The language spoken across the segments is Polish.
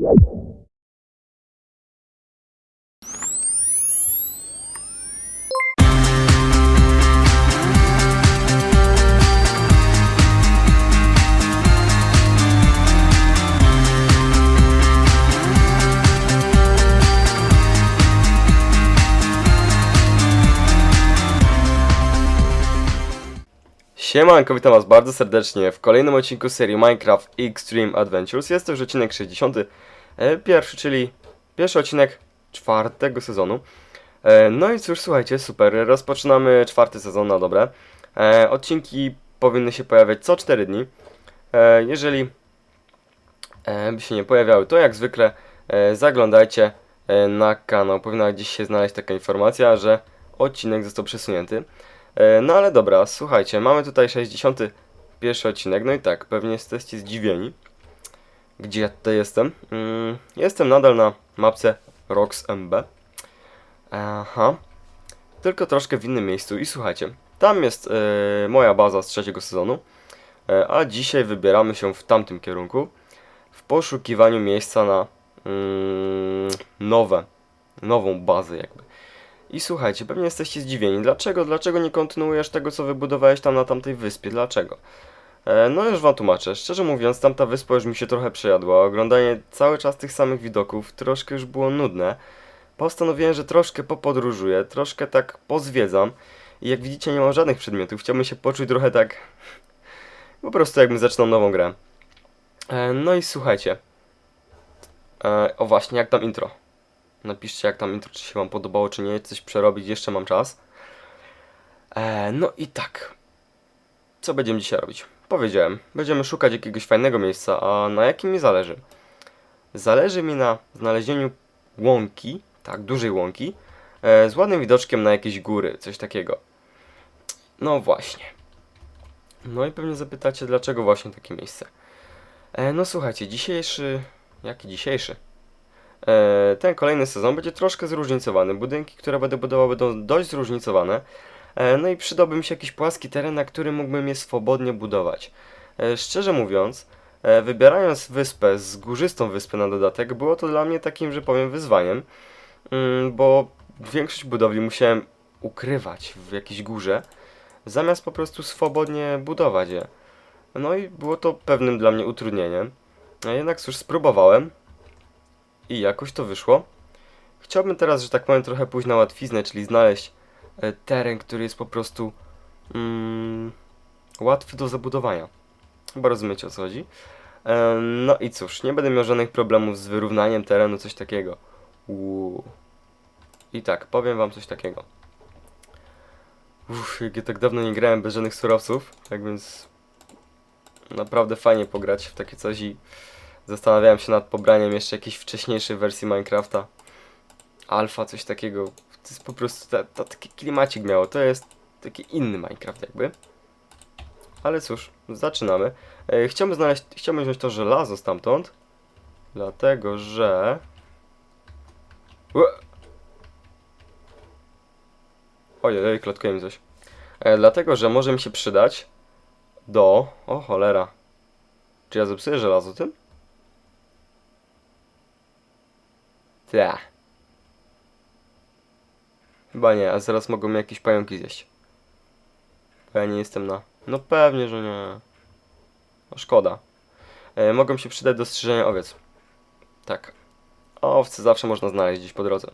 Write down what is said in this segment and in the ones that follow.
Thank you. Siemanko, witam was bardzo serdecznie w kolejnym odcinku serii Minecraft Extreme Adventures. Jest to już odcinek 61, czyli pierwszy odcinek czwartego sezonu. E, No i cóż, słuchajcie, super, rozpoczynamy czwarty sezon na dobre. E, Odcinki powinny się pojawiać co 4 dni. E, Jeżeli e, by się nie pojawiały, to jak zwykle e, zaglądajcie e, na kanał. Powinna gdzieś się znaleźć taka informacja, że odcinek został przesunięty. E, No ale dobra, słuchajcie, mamy tutaj 61 odcinek, no i tak, pewnie jesteście zdziwieni. Gdzie ja tutaj jestem? Mm, jestem nadal na mapce RoxMB. Aha. Tylko troszkę w innym miejscu i słuchajcie, tam jest e, moja baza z trzeciego sezonu, e, a dzisiaj wybieramy się w tamtym kierunku w poszukiwaniu miejsca na mm, nowe, nową bazę jakby. I słuchajcie, pewnie jesteście zdziwieni. Dlaczego? Dlaczego nie kontynuujesz tego, co wybudowałeś tam na tamtej wyspie? Dlaczego? E, no już wam tłumaczę. Szczerze mówiąc, tamta wyspa już mi się trochę przejadła. Oglądanie cały czas tych samych widoków troszkę już było nudne. Postanowiłem, że troszkę popodróżuję, troszkę tak pozwiedzam. I jak widzicie, nie mam żadnych przedmiotów. Chciałbym się poczuć trochę tak... Po prostu jakbym zaczynał nową grę. E, no i słuchajcie. E, o właśnie, jak tam intro? Napiszcie jak tam intro, czy się wam podobało, czy nie, coś przerobić, jeszcze mam czas. E, no i tak. Co będziemy dzisiaj robić? Powiedziałem, będziemy szukać jakiegoś fajnego miejsca, a na jakim mi zależy? Zależy mi na znalezieniu łąki, tak, dużej łąki, e, z ładnym widoczkiem na jakieś góry, coś takiego. No właśnie. No i pewnie zapytacie, dlaczego właśnie takie miejsce. E, no słuchajcie, dzisiejszy... Jaki dzisiejszy? E, ten kolejny sezon będzie troszkę zróżnicowany. Budynki, które będę budował, będą dość zróżnicowane. E, no i przydałby mi się jakiś płaski teren, na którym mógłbym je swobodnie budować. E, szczerze mówiąc, wybierając wyspę, z górzystą wyspę na dodatek, było to dla mnie takim, że powiem, wyzwaniem, mm, bo większość budowli musiałem ukrywać w jakiejś górze, zamiast po prostu swobodnie budować je. No i było to pewnym dla mnie utrudnieniem. A jednak cóż, spróbowałem i jakoś to wyszło. Chciałbym teraz, że tak powiem, trochę pójść na łatwiznę, czyli znaleźć e, teren, który jest po prostu mm, łatwy do zabudowania. Chyba rozumiecie o co chodzi. E, no i cóż, nie będę miał żadnych problemów z wyrównaniem terenu, coś takiego. Uuu. I tak, powiem wam coś takiego. Uff, jak ja tak dawno nie grałem bez żadnych surowców, tak więc naprawdę fajnie pograć w takie coś i Zastanawiałem się nad pobraniem jeszcze jakiejś wcześniejszej wersji Minecrafta. Alfa, coś takiego. To jest po prostu ta, ta, taki klimacik miało. To jest taki inny Minecraft jakby. Ale cóż, zaczynamy. E, chciałbym znaleźć, chciałbym wziąć to żelazo stamtąd. Dlatego, że... Ue! Ojej, oj, klotkuje mi coś. E, dlatego, że może mi się przydać do... O cholera. Czy ja zepsuję żelazo tym? Ta. Chyba nie, a zaraz mogą mnie jakieś pająki zjeść. Bo ja nie jestem na... No pewnie, że nie. No szkoda. E, mogą się przydać do strzyżenia owiec. Tak. Owce zawsze można znaleźć gdzieś po drodze.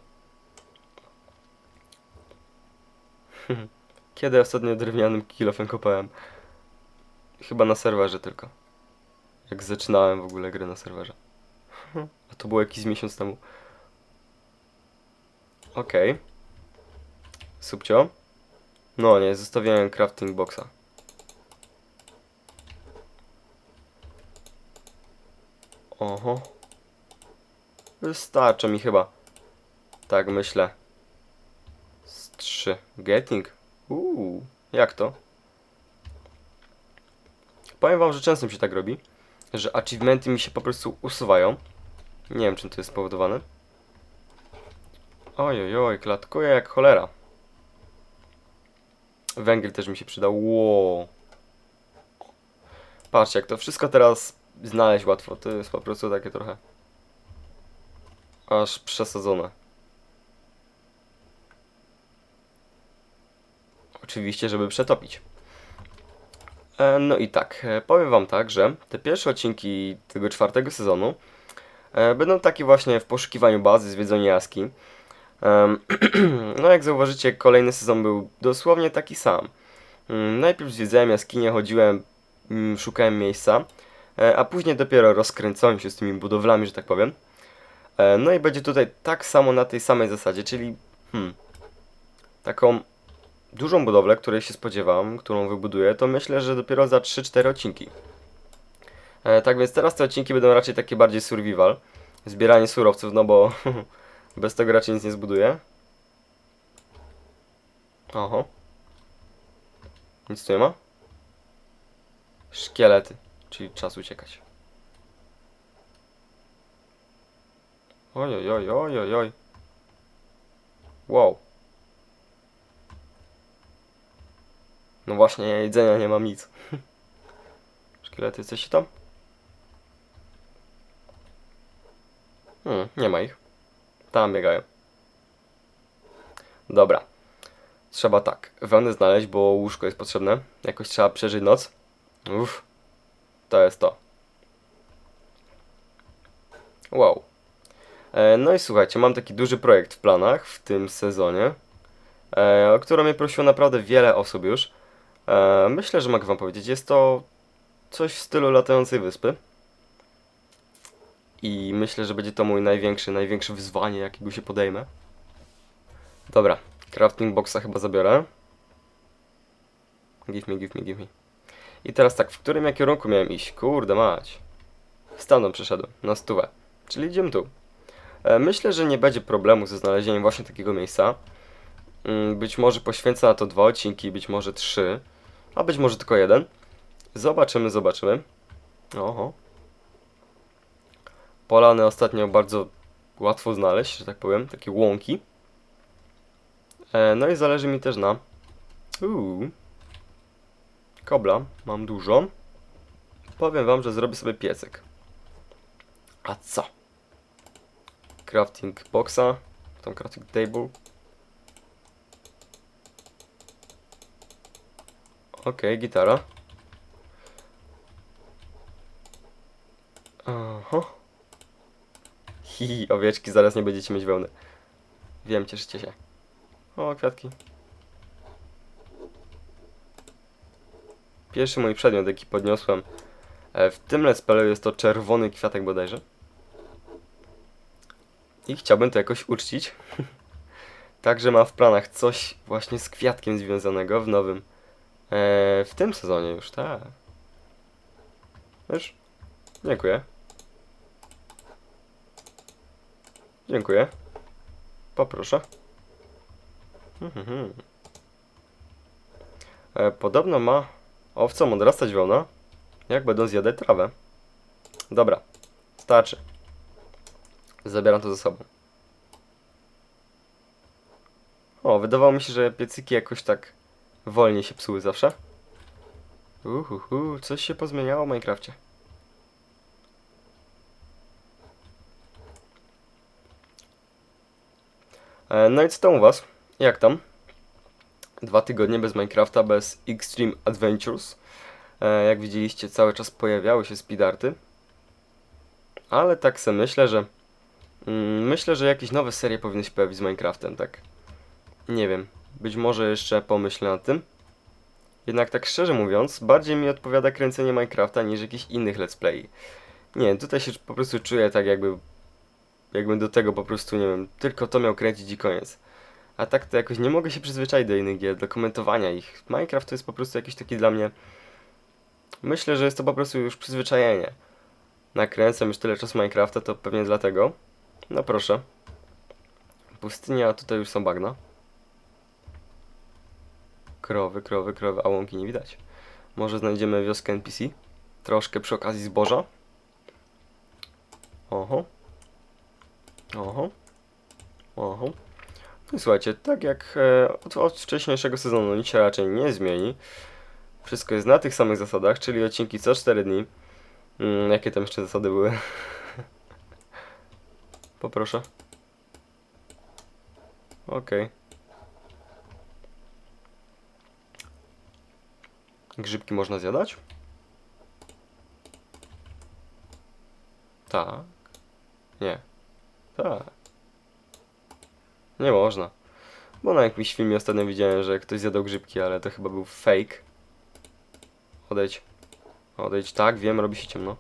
Kiedy ostatnio drewnianym kilofem kopałem? Chyba na serwerze tylko. Jak zaczynałem w ogóle grę na serwerze. A to było jakiś miesiąc temu. Okej. Subcio. No nie, zostawiałem crafting boxa. Oho. Wystarczy mi chyba. Tak myślę. Z trzy. Getting. Uuu, jak to? Powiem wam, że często mi się tak robi, że achievementy mi się po prostu usuwają. Nie wiem, czym to jest spowodowane. Oj, oj, klatkuje jak cholera. Węgiel też mi się przydał. Wow. Patrzcie, jak to wszystko teraz znaleźć łatwo. To jest po prostu takie trochę aż przesadzone. Oczywiście, żeby przetopić. E, No i tak, e, powiem wam tak, że te pierwsze odcinki tego czwartego sezonu e, będą takie właśnie w poszukiwaniu bazy, zwiedzeniu jaskiń. No jak zauważycie, kolejny sezon był dosłownie taki sam. Mm, Najpierw zwiedzałem jaskinię, chodziłem, mm, szukałem miejsca, e, a później dopiero rozkręcałem się z tymi budowlami, że tak powiem. E, No i będzie tutaj tak samo na tej samej zasadzie, czyli hmm, taką dużą budowlę, której się spodziewam, którą wybuduję, to myślę, że dopiero za 3-4 odcinki. E, tak więc teraz te odcinki będą raczej takie bardziej survival, zbieranie surowców, no bo bez tego raczej nic nie zbuduję. Oho. Nic tu nie ma? Szkielety, czyli czas uciekać. Oj, oj, oj, oj, oj. Wow. No właśnie, jedzenia nie mam nic. Szkielety, jesteście tam? Hmm, nie ma ich. Tam biegają. Dobra. Trzeba tak, wełnę znaleźć, bo łóżko jest potrzebne. Jakoś trzeba przeżyć noc. Uff. To jest to. Wow. E, no i słuchajcie, mam taki duży projekt w planach w tym sezonie, e, o który mnie prosiło naprawdę wiele osób już. E, myślę, że mogę wam powiedzieć, jest to coś w stylu latającej wyspy. I myślę, że będzie to mój największy, największe wyzwanie, jakiego się podejmę. Dobra, crafting boxa chyba zabiorę. Give me, give me, give me. I teraz tak, w którym ja kierunku miałem iść? Kurde mać. Stamtąd przeszedłem, na stówę. Czyli idziemy tu. E, Myślę, że nie będzie problemu ze znalezieniem właśnie takiego miejsca. Mm, Być może poświęcę na to dwa odcinki, być może trzy, a być może tylko jeden. Zobaczymy, zobaczymy. Oho. Polany ostatnio bardzo łatwo znaleźć, że tak powiem, takie łąki. E, no i zależy mi też na... Uuu. Kobla, mam dużo. Powiem wam, że zrobię sobie piecek. A co? Crafting boxa, tam crafting table. Okej, gitara. Aha. Owieczki, zaraz nie będziecie mieć wełny. Wiem, cieszycie się. O, kwiatki. Pierwszy mój przedmiot, jaki podniosłem e, w tym let's jest to czerwony kwiatek bodajże. I chciałbym to jakoś uczcić. Także mam w planach coś właśnie z kwiatkiem związanego w nowym. E, w tym sezonie już, tak. Wiesz? Dziękuję. Dziękuję. Poproszę. Mhm. E, podobno ma owcom odrastać wełna, jak będą zjadać trawę. Dobra, starczy. Zabieram to ze sobą. O, wydawało mi się, że piecyki jakoś tak wolniej się psuły zawsze. Uhuhu, coś się pozmieniało w Minecrafcie. No i co tam u was? Jak tam? Dwa tygodnie bez Minecrafta, bez Extreme Adventures. E, Jak widzieliście, cały czas pojawiały się speedarty. Ale tak se myślę, że... Mm, myślę, że jakieś nowe serie powinny się pojawić z Minecraftem, tak. Nie wiem. Być może jeszcze pomyślę nad tym. Jednak tak szczerze mówiąc, bardziej mi odpowiada kręcenie Minecrafta niż jakichś innych let's play. Nie, tutaj się po prostu czuję tak jakby... Jakbym do tego po prostu, nie wiem, tylko to miał kręcić i koniec. A tak to jakoś nie mogę się przyzwyczaić do innych gier, do komentowania ich. Minecraft to jest po prostu jakiś taki dla mnie... Myślę, że jest to po prostu już przyzwyczajenie. Nakręcam już tyle czasu Minecrafta, to pewnie dlatego. No proszę. Pustynia, a tutaj już są bagna. Krowy, krowy, krowy, a łąki nie widać. Może znajdziemy wioskę NPC? Troszkę przy okazji zboża. Oho. Oho. Oho. No słuchajcie, tak jak e, od, od wcześniejszego sezonu nic się raczej nie zmieni. Wszystko jest na tych samych zasadach, czyli odcinki co 4 dni. Mm, jakie tam jeszcze zasady były? Poproszę. Okej. Grzybki można zjadać? Tak. Nie. Tak. Nie można. Bo na jakimś filmie ostatnio widziałem, że ktoś zjadał grzybki, ale to chyba był fake. Odejdź. Odejdź, tak, wiem, robi się ciemno.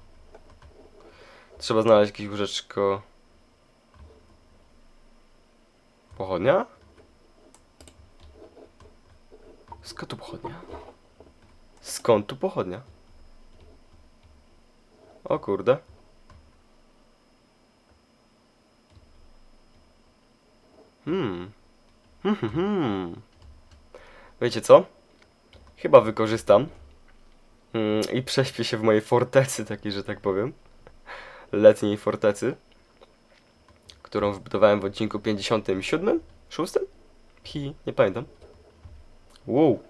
Trzeba znaleźć jakieś łóżeczko. Pochodnia? Skąd tu pochodnia? Skąd tu pochodnia? O kurde. Hmm. Hmm, hmm, hmm. Wiecie co? Chyba wykorzystam mm, i prześpię się w mojej fortecy, takiej, że tak powiem. Letniej fortecy, którą wybudowałem w odcinku 57? 6? Hi, nie pamiętam. Wow.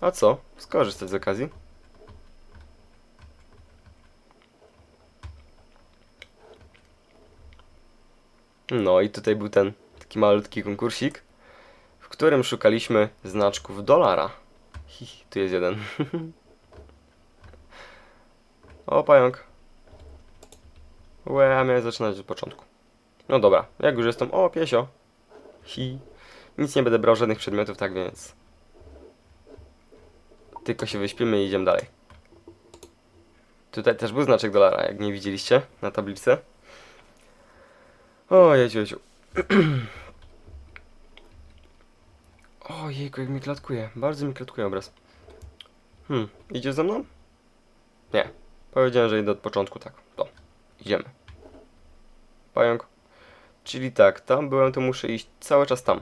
A co? Skorzystać z okazji. No i tutaj był ten taki malutki konkursik, w którym szukaliśmy znaczków dolara. Hi, tu jest jeden. o, pająk. Łe, miałem zaczynać od początku. No dobra, jak już jestem... O, piesio. Hi. Nic nie będę brał, żadnych przedmiotów, tak więc... Tylko się wyśpimy i idziemy dalej. Tutaj też był znaczek dolara, jak nie widzieliście na tablicy. O, jedziu, jedziu. O, jejku, jak mi klatkuje. Bardzo mi klatkuje obraz. Hmm, idzie ze mną? Nie. Powiedziałem, że idę od początku, tak. To, idziemy. Pająk. Czyli tak, tam byłem, to muszę iść cały czas tam.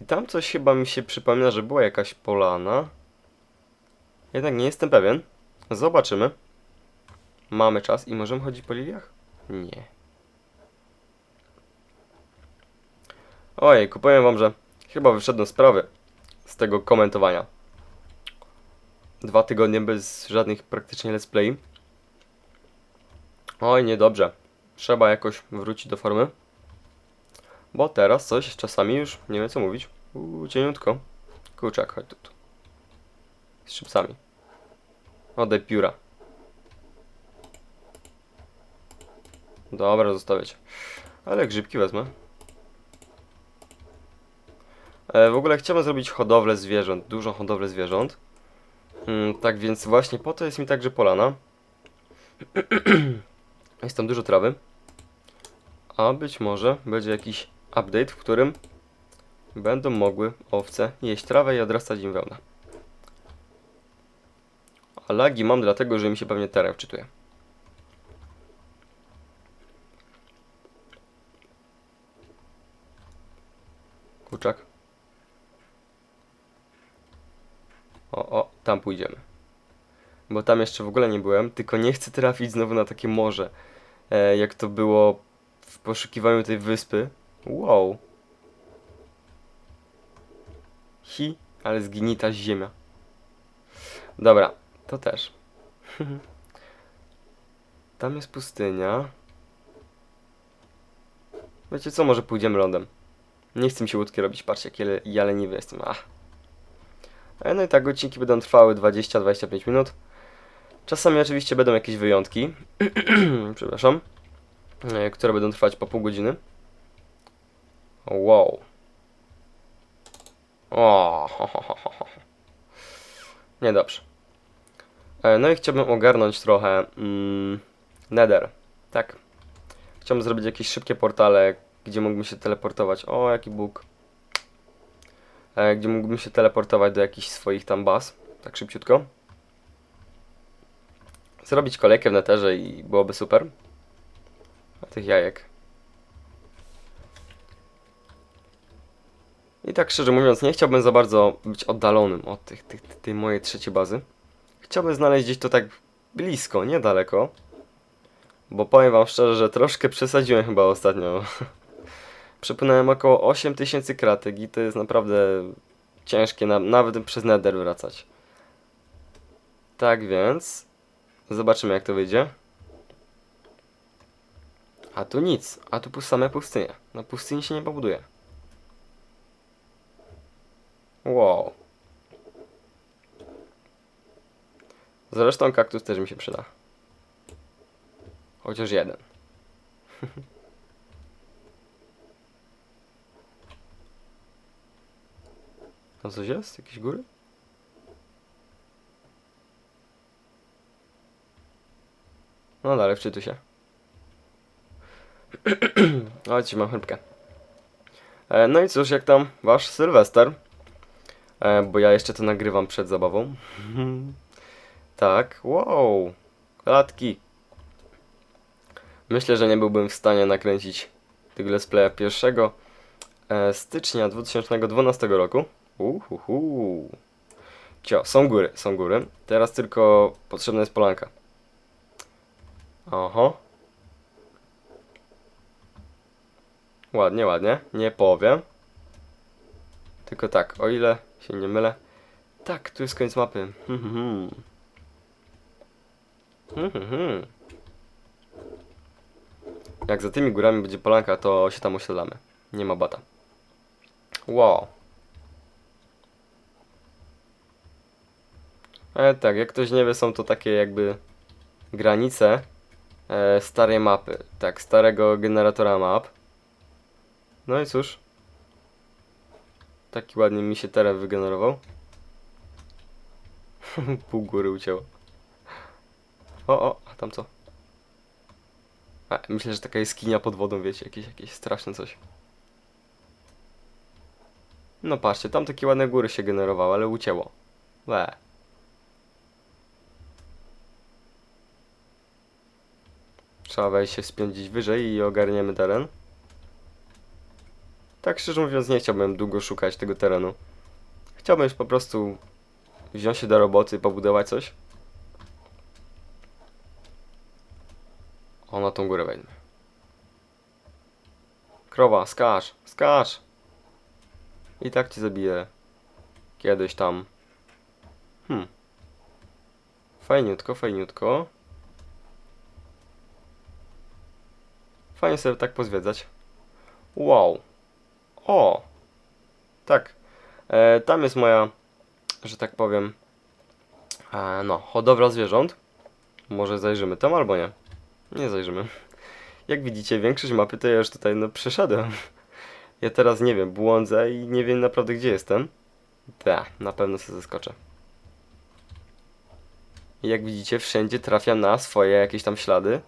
I tam coś chyba mi się przypomina, że była jakaś polana. Jednak nie jestem pewien. Zobaczymy. Mamy czas i możemy chodzić po liliach? Nie. Ojejku, powiem wam, że chyba wyszedłem z sprawy z tego komentowania. Dwa tygodnie bez żadnych praktycznie let's play. Oj, niedobrze. Trzeba jakoś wrócić do formy. Bo teraz coś czasami już nie wiem co mówić. Uuu, cieniutko. Kurczak, chodź tu. Z szybcami. Oddaj pióra. Dobra, zostawię cię. Ale grzybki wezmę. E, w ogóle chciałbym zrobić hodowlę zwierząt, dużą hodowlę zwierząt. Mm, tak więc właśnie po to jest mi także polana. jest tam dużo trawy. A być może będzie jakiś update, w którym będą mogły owce jeść trawę i odrastać im wełna. A lagi mam dlatego, że mi się pewnie teren wczytuje. Kurczak. O, o, tam pójdziemy. Bo tam jeszcze w ogóle nie byłem, tylko nie chcę trafić znowu na takie morze. E, jak to było w poszukiwaniu tej wyspy. Wow. Hi, ale zgnita ziemia. Dobra, to też. Tam jest pustynia. Wiecie co, może pójdziemy lądem. Nie chcę mi się łódki robić, patrzcie, jakie ja leniwy jestem. Ach. E, No i tak odcinki będą trwały 20-25 minut. Czasami oczywiście będą jakieś wyjątki. Przepraszam. e, Które będą trwać po pół godziny. Wow. O, ho. Niedobrze. E, No i chciałbym ogarnąć trochę mm, Nether. Tak. Chciałbym zrobić jakieś szybkie portale, gdzie mógłbym się teleportować. O, jaki bóg. E, Gdzie mógłbym się teleportować do jakichś swoich tam baz. Tak szybciutko. Zrobić kolejkę w neterze i byłoby super. A tych jajek. I tak szczerze mówiąc, nie chciałbym za bardzo być oddalonym od tych, tych, tej mojej trzeciej bazy. Chciałbym znaleźć gdzieś to tak blisko, niedaleko. Bo powiem wam szczerze, że troszkę przesadziłem chyba ostatnio. Przepłynąłem około 8000 kratek i to jest naprawdę ciężkie, na, nawet przez nether wracać. Tak więc, zobaczymy jak to wyjdzie. A tu nic, a tu same pustynie. Na pustyni się nie pobuduje. Wow. Zresztą kaktus też mi się przyda. Chociaż jeden. Tam coś jest? Jakieś góry? No dalej, wczytuj się. Chodź, mam chrupkę. E, no i cóż, jak tam wasz Sylwester? E, bo ja jeszcze to nagrywam przed zabawą. tak, wow. Klatki. Myślę, że nie byłbym w stanie nakręcić tego let's playa 1 e, stycznia 2012 roku. Uhuhu. Cio, są góry, są góry. Teraz tylko potrzebna jest polanka. Oho. Ładnie, ładnie. Nie powiem. Tylko tak, o ile się nie mylę. Tak, tu jest koniec mapy. Hmm, hmm, hmm. Jak za tymi górami będzie polanka, to się tam osiedlamy. Nie ma bata. Wow. E, tak, jak ktoś nie wie, są to takie jakby granice e, starej mapy. Tak, starego generatora map. No i cóż. Taki ładnie mi się teren wygenerował. Pół góry ucięło. O, o, a tam co? A, myślę, że taka jaskinia pod wodą, wiecie, jakieś, jakieś straszne coś. No patrzcie, tam takie ładne góry się generowały, ale ucięło. Łe. Trzeba wejść się spiędzić wyżej i ogarniemy teren. Tak szczerze mówiąc nie chciałbym długo szukać tego terenu. Chciałbym już po prostu wziąć się do roboty, pobudować coś. O, na tą górę wejdę. Krowa, skacz, skacz! I tak cię zabiję. Kiedyś tam. Hmm. Fajniutko, fajniutko. Fajnie sobie tak pozwiedzać. Wow. O! Tak. E, tam jest moja, że tak powiem, e, no, hodowla zwierząt. Może zajrzymy tam albo nie. Nie zajrzymy. Jak widzicie, większość mapy to ja już tutaj no przeszedłem. Ja teraz nie wiem, błądzę i nie wiem naprawdę gdzie jestem. Da, na pewno sobie zaskoczę. Jak widzicie, wszędzie trafiam na swoje jakieś tam ślady.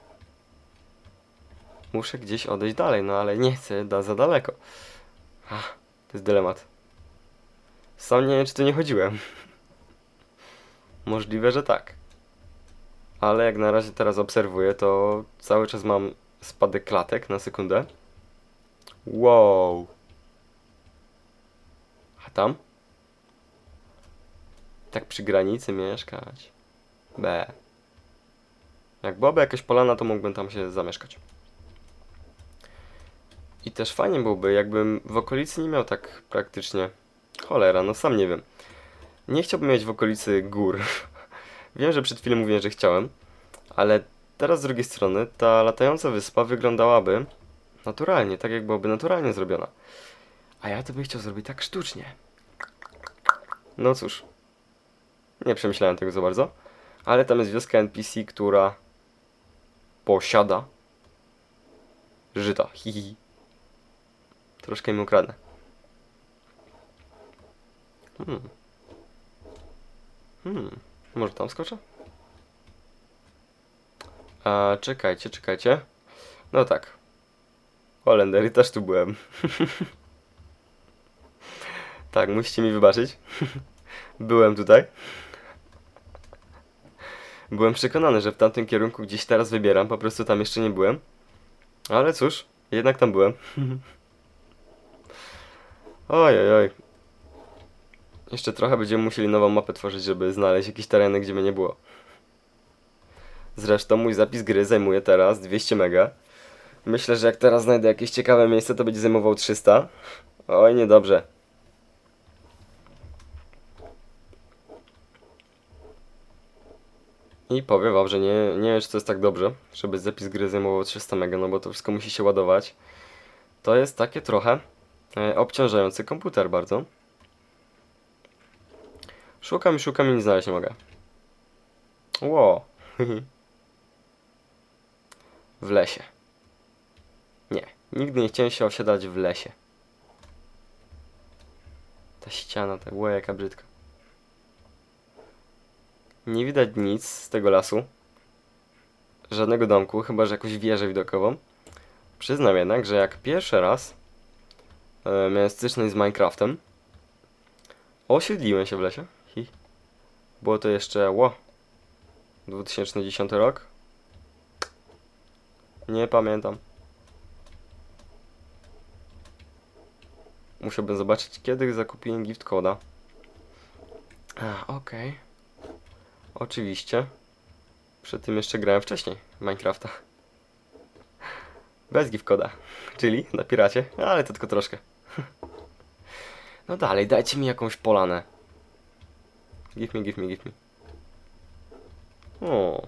Muszę gdzieś odejść dalej, no ale nie chcę, da za daleko. Ach, to jest dylemat. Sam nie wiem, czy tu nie chodziłem. Możliwe, że tak. Ale jak na razie teraz obserwuję, to cały czas mam spadek klatek na sekundę. Wow. A tam? Tak przy granicy mieszkać. B. Jak byłaby jakaś polana, to mógłbym tam się zamieszkać. I też fajnie byłoby, jakbym w okolicy nie miał tak praktycznie. Cholera, no sam nie wiem. Nie chciałbym mieć w okolicy gór. wiem, że przed chwilą mówiłem, że chciałem, ale teraz z drugiej strony ta latająca wyspa wyglądałaby naturalnie, tak jak byłaby naturalnie zrobiona. A ja to bym chciał zrobić tak sztucznie. No cóż. Nie przemyślałem tego za bardzo. Ale tam jest wioska NPC, która posiada żyta. Hihi. Troszkę im ukradnę. Hmm. Hmm. Może tam skoczę? A, czekajcie, czekajcie. No tak. Holendery też tu byłem. tak, musicie mi wybaczyć. byłem tutaj. Byłem przekonany, że w tamtym kierunku gdzieś teraz wybieram, po prostu tam jeszcze nie byłem. Ale cóż, jednak tam byłem. oj, oj, oj. Jeszcze trochę będziemy musieli nową mapę tworzyć, żeby znaleźć jakieś tereny, gdzie mnie nie było. Zresztą mój zapis gry zajmuje teraz 200 mega. Myślę, że jak teraz znajdę jakieś ciekawe miejsce, to będzie zajmował 300. Oj, niedobrze. I powiem wam, że nie, nie wiem, czy to jest tak dobrze, żeby zapis gry zajmował 300 MB, no bo to wszystko musi się ładować. To jest takie trochę obciążający komputer bardzo. Szukam i szukam i nic znaleźć nie mogę. Ło. w lesie. Nie, nigdy nie chciałem się osiadać w lesie. Ta ściana, ta ło, jaka brzydka. Nie widać nic z tego lasu. Żadnego domku, chyba że jakąś wieżę widokową. Przyznam jednak, że jak pierwszy raz e, miałem styczność z Minecraftem, osiedliłem się w lesie. Hi. Było to jeszcze, ło, 2010 rok. Nie pamiętam. Musiałbym zobaczyć, kiedy zakupiłem gift. A, okej. Oczywiście. Przed tym jeszcze grałem wcześniej Minecrafta. Bez gift. Czyli na piracie, ale to tylko troszkę. No dalej, dajcie mi jakąś polanę. Give me, give me, give me. O.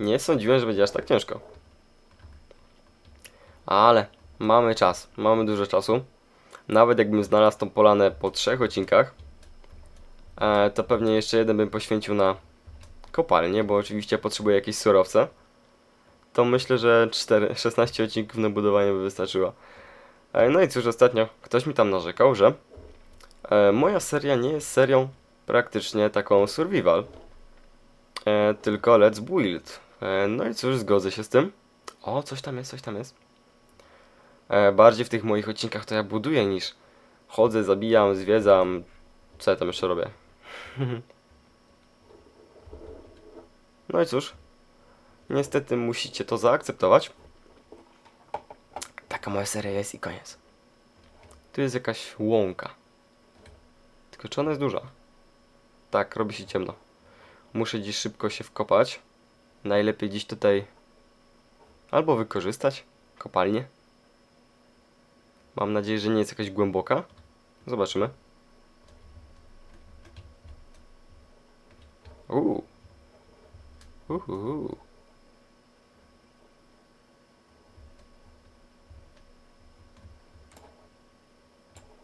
Nie sądziłem, że będzie aż tak ciężko. Ale mamy czas, mamy dużo czasu. Nawet jakbym znalazł tą polanę po trzech odcinkach, e, to pewnie jeszcze jeden bym poświęcił na kopalnię, bo oczywiście potrzebuję jakieś surowce. To myślę, że 4, 16 odcinków na budowanie by wystarczyło. E, no i cóż, ostatnio ktoś mi tam narzekał, że e, moja seria nie jest serią praktycznie taką survival, e, tylko let's build. No i cóż, zgodzę się z tym. O, coś tam jest, coś tam jest. Bardziej w tych moich odcinkach to ja buduję niż chodzę, zabijam, zwiedzam. Co ja tam jeszcze robię? no i cóż, niestety musicie to zaakceptować. Taka moja seria jest i koniec. Tu jest jakaś łąka. Tylko czy ona jest duża? Tak, robi się ciemno. Muszę dziś szybko się wkopać. Najlepiej dziś tutaj albo wykorzystać kopalnię. Mam nadzieję, że nie jest jakaś głęboka. Zobaczymy. Uuu. Uhu.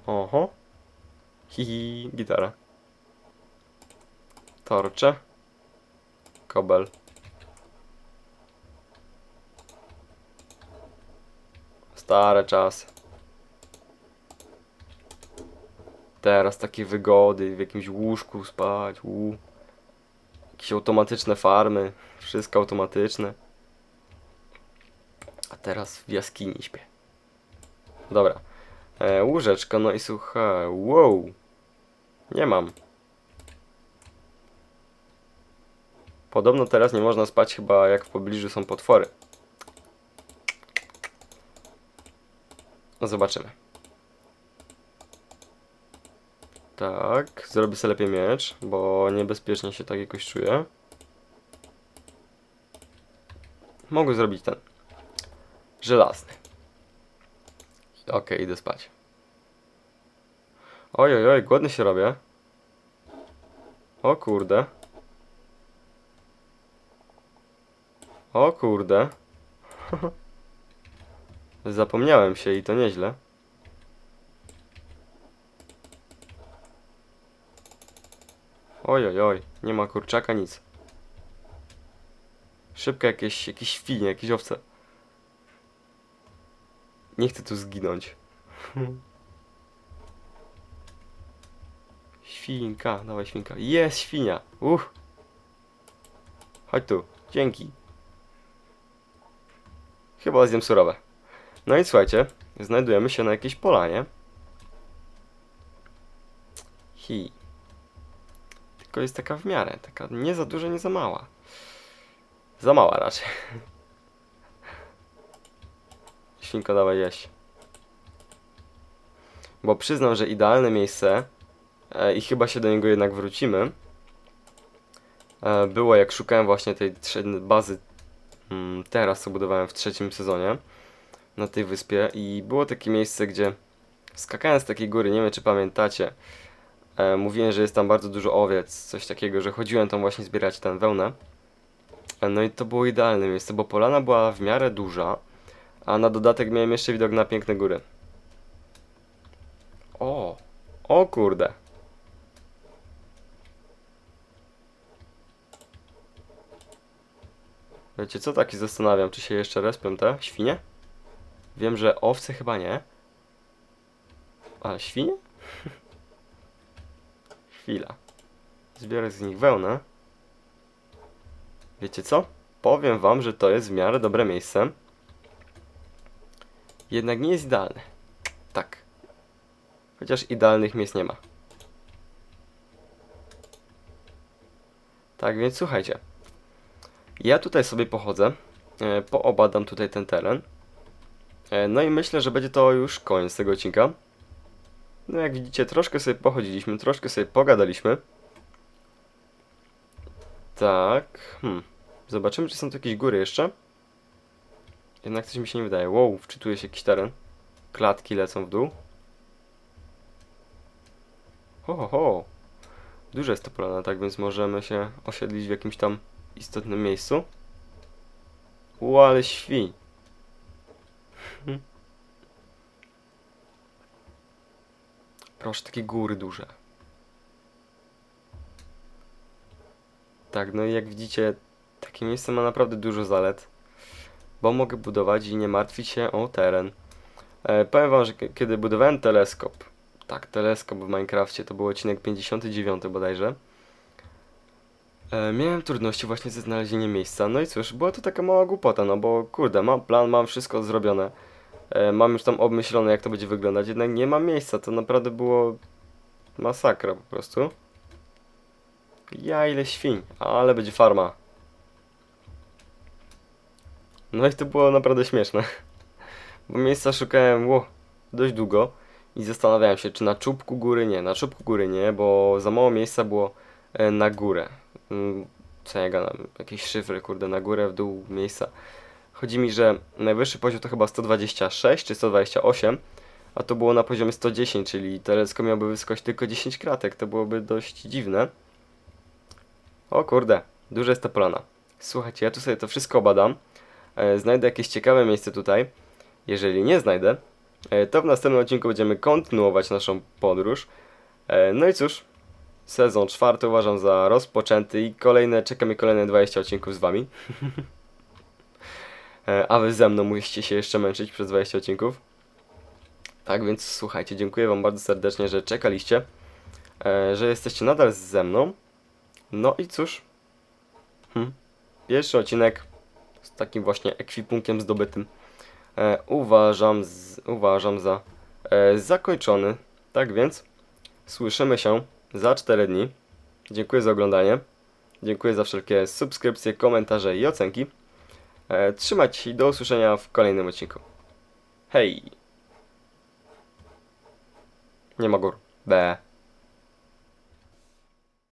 Oho. Hihi, gitara. Torcze. Kobel. Stare czasy. Teraz takie wygody, w jakimś łóżku spać, u. Jakieś automatyczne farmy, wszystko automatyczne. A teraz w jaskini śpię. Dobra. E, łóżeczko, no i słuchaj, wow. Nie mam. Podobno teraz nie można spać chyba jak w pobliżu są potwory. No zobaczymy. Tak, zrobię sobie lepiej miecz, bo niebezpiecznie się tak jakoś czuję. Mogę zrobić ten. Żelazny. Okej, idę spać. Oj, oj, oj, głodny się robię. O kurde. O kurde. Zapomniałem się i to nieźle. Oj, oj, oj, nie ma kurczaka, nic. Szybko jakieś, jakieś świnie, jakieś owce. Nie chcę tu zginąć. Świnka, dawaj świnka. Jest świnia. Uff. Chodź tu. Dzięki. Chyba zjem surowe. No i słuchajcie, znajdujemy się na jakiejś polanie. Hi. Tylko jest taka w miarę, taka nie za duża, nie za mała. Za mała raczej. Świnko, dawaj. Bo przyznam, że idealne miejsce e, i chyba się do niego jednak wrócimy. E, było jak szukałem właśnie tej bazy mm, teraz, co budowałem w trzecim sezonie na tej wyspie i było takie miejsce, gdzie skakałem z takiej góry, nie wiem czy pamiętacie, E, mówiłem, że jest tam bardzo dużo owiec, coś takiego, że chodziłem tam właśnie zbierać tę wełnę. E, no i to było idealne miejsce, bo polana była w miarę duża, a na dodatek miałem jeszcze widok na piękne góry. O, o kurde. Wiecie co, taki zastanawiam, czy się jeszcze respią te świnie? Wiem, że owce chyba nie. Ale świnie? Chwila. Zbiorę z nich wełnę. Wiecie co? Powiem wam, że to jest w miarę dobre miejsce. Jednak nie jest idealne. Tak. Chociaż idealnych miejsc nie ma. Tak więc słuchajcie. Ja tutaj sobie pochodzę. E, poobadam tutaj ten teren. E, no i myślę, że będzie to już koniec tego odcinka. No jak widzicie, troszkę sobie pochodziliśmy, troszkę sobie pogadaliśmy. Tak, hmm. Zobaczymy, czy są tu jakieś góry jeszcze. Jednak coś mi się nie wydaje. Wow, wczytuje się jakiś teren. Klatki lecą w dół. Ho, ho, ho. Duże jest to polana, tak więc możemy się osiedlić w jakimś tam istotnym miejscu. U, ale świ. Proszę, takie góry duże. Tak, no i jak widzicie, takie miejsce ma naprawdę dużo zalet, bo mogę budować i nie martwić się o teren. E, powiem wam, że kiedy budowałem teleskop, tak, teleskop w Minecrafcie, to był odcinek 59 bodajże, e, miałem trudności właśnie ze znalezieniem miejsca. No i cóż, była to taka mała głupota, no bo kurde, mam plan, mam wszystko zrobione. E, mam już tam obmyślone, jak to będzie wyglądać, jednak nie ma miejsca, to naprawdę było masakra po prostu. Ja ile świń, ale będzie farma. No i to było naprawdę śmieszne. Bo miejsca szukałem ło, dość długo i zastanawiałem się, czy na czubku góry nie. Na czubku góry nie, bo za mało miejsca było e, na górę. Mm, Co ja gadam? Jakieś szyfry, kurde, na górę, w dół miejsca. Chodzi mi, że najwyższy poziom to chyba 126 czy 128, a to było na poziomie 110, czyli teleskop miałby wysokość tylko 10 kratek. To byłoby dość dziwne. O kurde, duża jest ta polana. Słuchajcie, ja tu sobie to wszystko badam. E, znajdę jakieś ciekawe miejsce tutaj. Jeżeli nie znajdę, e, to w następnym odcinku będziemy kontynuować naszą podróż. E, no i cóż, sezon czwarty uważam za rozpoczęty i kolejne, czeka mi kolejne 20 odcinków z wami. A wy ze mną musicie się jeszcze męczyć przez 20 odcinków. Tak więc słuchajcie, dziękuję wam bardzo serdecznie, że czekaliście, że jesteście nadal ze mną. No i cóż, hmm. pierwszy odcinek takim właśnie ekwipunkiem zdobytym e, uważam, z, uważam za e, zakończony. Tak więc słyszymy się za 4 dni. Dziękuję za oglądanie. Dziękuję za wszelkie subskrypcje, komentarze i ocenki. E, trzymajcie się i do usłyszenia w kolejnym odcinku. Hej! Nie ma gór. Be.